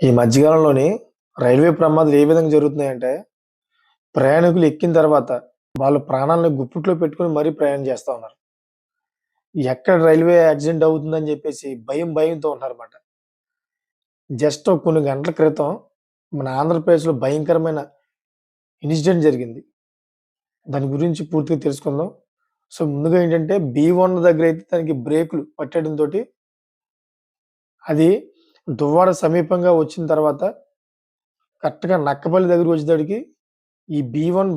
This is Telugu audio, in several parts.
ఈ మధ్యకాలంలోని రైల్వే ప్రమాదాలు ఏ విధంగా జరుగుతున్నాయంటే ప్రయాణికులు ఎక్కిన తర్వాత వాళ్ళు ప్రాణాలను గుప్పిట్లో పెట్టుకొని మరీ ప్రయాణం చేస్తూ ఉన్నారు. ఎక్కడ రైల్వే యాక్సిడెంట్ అవుతుందని చెప్పేసి భయం భయంతో ఉన్నారన్నమాట. జస్ట్ కొన్ని గంటల క్రితం మన ఆంధ్రప్రదేశ్లో భయంకరమైన ఇన్సిడెంట్ జరిగింది. దాని గురించి పూర్తిగా తెలుసుకుందాం. సో ముందుగా ఏంటంటే బీ వన్ దగ్గర అయితే దానికి బ్రేకులు పట్టడంతో అది దువ్వాడ సమీపంగా వచ్చిన తర్వాత కరెక్ట్‌గా నక్కపల్లి దగ్గర వచ్చేటప్పటికి ఈ బీ వన్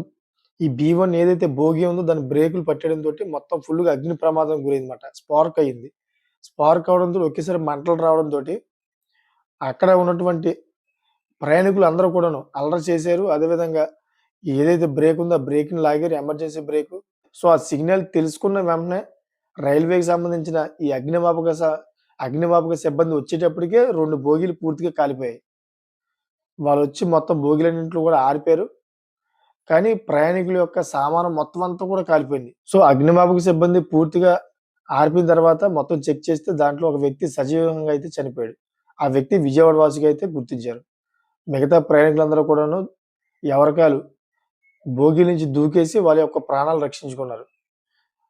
ఈ బీ వన్ ఏదైతే భోగి ఉందో దాని బ్రేకులు పట్టడంతోటి మొత్తం ఫుల్‌గా అగ్ని ప్రమాదం గురైందన్నమాట. స్పార్క్ అయింది. స్పార్క్ అవ్వడంతో ఒకేసారి మంటలు రావడంతో అక్కడ ఉన్నటువంటి ప్రయాణికులు అందరూ కూడాను అల్లరి చేశారు. అదేవిధంగా ఏదైతే బ్రేక్ ఉందో ఆ బ్రేక్‌ని లాగారు. Emergency brake. సో, ఆ సిగ్నల్ తెలుసుకున్న వెంటనే రైల్వేకి సంబంధించిన ఈ అగ్నిమాపక అగ్నిమాపక సిబ్బంది వచ్చేటప్పటికే రెండు భోగిలు పూర్తిగా కాలిపోయాయి. వాళ్ళు వచ్చి మొత్తం భోగిలన్నింటిలో కూడా ఆరిపోయారు. కానీ ప్రయాణికుల యొక్క సామానం మొత్తం అంతా కూడా కాలిపోయింది. సో, అగ్నిమాపక సిబ్బంది పూర్తిగా ఆర్పిన తర్వాత మొత్తం చెక్ చేస్తే దాంట్లో ఒక వ్యక్తి సజీవంగా అయితే చనిపోయాడు. ఆ వ్యక్తి విజయవాడ వాసిగా అయితే గుర్తించారు. మిగతా ప్రయాణికులందరూ కూడాను ఎవరకాలు భోగి నుంచి దూకేసి వాళ్ళ యొక్క ప్రాణాలు రక్షించుకున్నారు.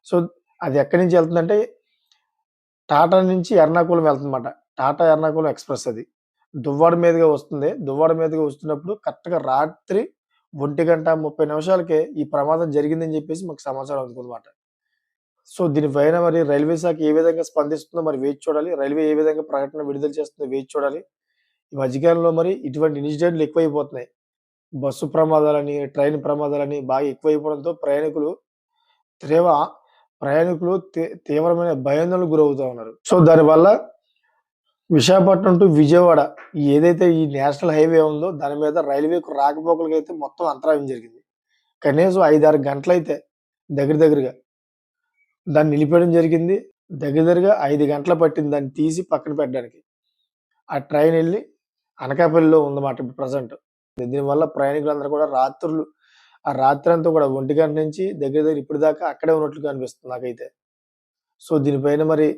సో, అది ఎక్కడి నుంచి వెళ్తుందంటే టాటా నుంచి ఎర్నాకుళం వెళ్తుందన్నమాట. టాటా ఎర్నాకుళం ఎక్స్‌ప్రెస్ అది. దువ్వాడ మీదుగా వస్తుంది. దువ్వాడ మీదుగా వస్తున్నప్పుడు కరెక్ట్‌గా రాత్రి 1:30 నిమిషాలకే ఈ ప్రమాదం జరిగిందని చెప్పేసి మాకు సమాచారం అందుకుందన్నమాట. సో, దీనిపైన మరి రైల్వే శాఖ ఏ విధంగా స్పందిస్తుందో మరి వేచి చూడాలి. రైల్వే ఏ విధంగా ప్రకటన విడుదల చేస్తుందో వేచి చూడాలి. ఈ మధ్యకాలంలో మరి ఇటువంటి ఇన్సిడెంట్‌లు ఎక్కువైపోతున్నాయి. బస్సు ప్రమాదాలని, ట్రైన్ ప్రమాదాలని బాగా ఎక్కువైపోవడంతో ప్రయాణికులు తీవ్ర ప్రయాణికులు తీ తీవ్రమైన భయాందోళనకు గురవుతూ ఉన్నారు. సో, దానివల్ల విశాఖపట్నం టు విజయవాడ ఏదైతే ఈ నేషనల్ హైవే ఉందో దాని మీద రైల్వేకు రాకపోకలకి అయితే మొత్తం అంతరాయం జరిగింది. కనీసం 5, 6 గంటలైతే దగ్గర దగ్గరగా దాన్ని నిలిపేయడం జరిగింది. దగ్గర దగ్గరగా ఐదు గంటలు పట్టింది దాన్ని తీసి పక్కన పెట్టడానికి. ఆ ట్రైన్ వెళ్ళి అనకాపల్లిలో ఉందన్నమాట ప్రజెంట్ దీనివల్ల ప్రయాణికులందరూ కూడా రాత్రులు ఆ రాత్రంతా కూడా 1 గంట నుంచి దగ్గర దగ్గర ఇప్పటిదాకా అక్కడే ఉన్నట్లుగా అనిపిస్తుంది నాకైతే. సో, దీనిపైన మరి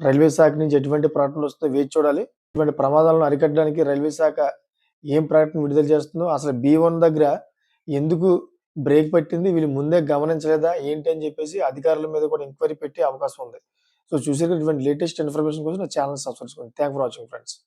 రైల్వే శాఖ నుంచి ఎటువంటి ప్రకటనలు వస్తుందో వేచి చూడాలి. ఇటువంటి ప్రమాదాలను అరికట్టడానికి రైల్వే శాఖ ఏం ప్రకటన విడుదల చేస్తుందో, అసలు బీ వన్ దగ్గర ఎందుకు బ్రేక్ పెట్టింది వీళ్ళు ముందే గమనించలేదా? ఏంటి అని చెప్పేసి అధికారుల మీద కూడా ఎంక్వైరీ పెట్టే అవకాశం ఉంది. సో, చూసారుగా లేటెస్ట్ ఇన్ఫర్మేషన్ కోసం నా ఛానల్ సబ్స్క్రైబ్ చేసుకోండి. Thank for watching friends.